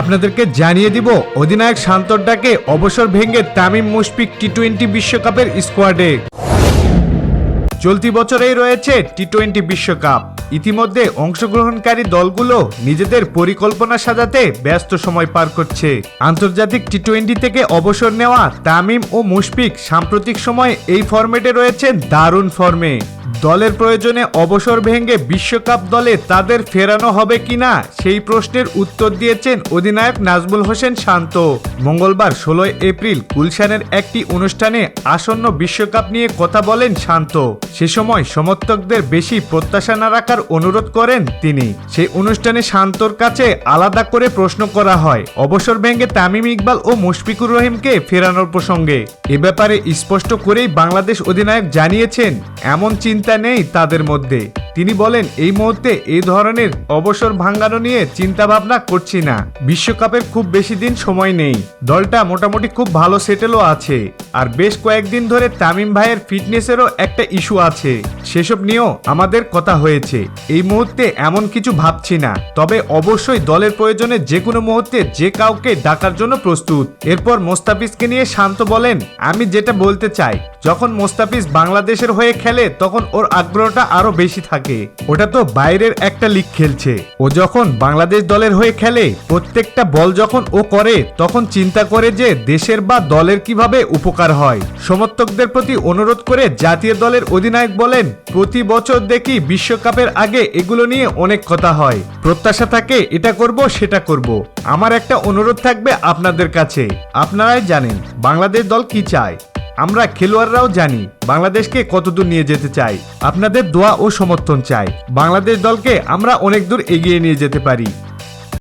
আপনাদেরকে জানিয়ে দিব, অধিনায়ক শান্তর ডাকে অবসর ভেঙে তামিম মুশফিক টি টোয়েন্টি বিশ্বকাপের স্কোয়াডে। চলতি বছরেই রয়েছে টি টোয়েন্টি বিশ্বকাপ। ইতিমধ্যে অংশগ্রহণকারী দলগুলো নিজেদের পরিকল্পনা সাজাতে ব্যস্ত সময় পার করছে। আন্তর্জাতিক টি টোয়েন্টি থেকে অবসর নেওয়া তামিম ও মুশফিক সাম্প্রতিক সময়ে এই ফরম্যাটে রয়েছেন দারুণ ফর্মে। দলের প্রয়োজনে অবসর ভেঙে বিশ্বকাপ দলে তাদের ফেরানো হবে কিনা সেই প্রশ্নের উত্তর দিয়েছেন অধিনায়ক নাজমুল হোসেন শান্ত। মঙ্গলবার ষোলোই এপ্রিল গুলশানের একটি অনুষ্ঠানে আসন্ন বিশ্বকাপ নিয়ে কথা বলেন শান্ত। সে সময় সমর্থকদের বেশি প্রত্যাশা না রাখার অনুরোধ করেন তিনি। সেই অনুষ্ঠানে শান্তর কাছে আলাদা করে প্রশ্ন করা হয়, অবসর ভেঙে তামিম ইকবাল ও মুশফিকুর রহিমকে ফেরানোর প্রসঙ্গে। এ ব্যাপারে স্পষ্ট করেই বাংলাদেশ অধিনায়ক জানিয়েছেন এমন চিন্তা নেই তাদের মধ্যে। তিনি বলেন, এই মুহূর্তে এই ধরনের অবসর ভাঙ্গানো নিয়ে চিন্তা ভাবনা করছি না। বিশ্বকাপের খুব বেশি দিন সময় নেই। দলটা মোটামুটি খুব ভালো সেটেলও আছে। আর বেশ কয়েকদিন ধরে তামিম ভাইয়ের ফিটনেসেরও একটা ইস্যু আছে। সেসব নিয়েও আমাদের কথা হয়েছে। এই মুহূর্তে এমন কিছু ভাবছি না। তবে অবশ্যই দলের প্রয়োজনে যে কোনো মুহূর্তে যে কাউকে ডাকার জন্য প্রস্তুত। এরপর মোস্তাফিজকে নিয়ে শান্ত বলেন, আমি যেটা বলতে চাই যখন মোস্তাফিজ বাংলাদেশের হয়ে খেলে, তখন ওর আগ্রহটা আরও বেশি থাকে। ওটা তো বাইরের একটা লিগ খেলছে। ও যখন বাংলাদেশ দলের হয়ে খেলে, প্রত্যেকটা বল যখন ও করে, তখন চিন্তা করে যে দেশের বা দলের কীভাবে উপকার হয়। সমর্থকদের প্রতি অনুরোধ করে জাতীয় দলের অধিনায়ক বলেন, প্রতি বছর দেখি বিশ্বকাপের আগে এগুলো নিয়ে অনেক কথা হয়। প্রত্যাশা থাকে, এটা করব, সেটা করব। আমার একটা অনুরোধ থাকবে আপনাদের কাছে। আপনারাই জানেন, বাংলাদেশ দল কি চায়। আমরা খেলোয়াড়রাও জানি বাংলাদেশকে কতদূর নিয়ে যেতে চাই। আপনাদের দোয়া ও সমর্থন চাই। বাংলাদেশ দলকে আমরা অনেক দূর এগিয়ে নিয়ে যেতে পারি।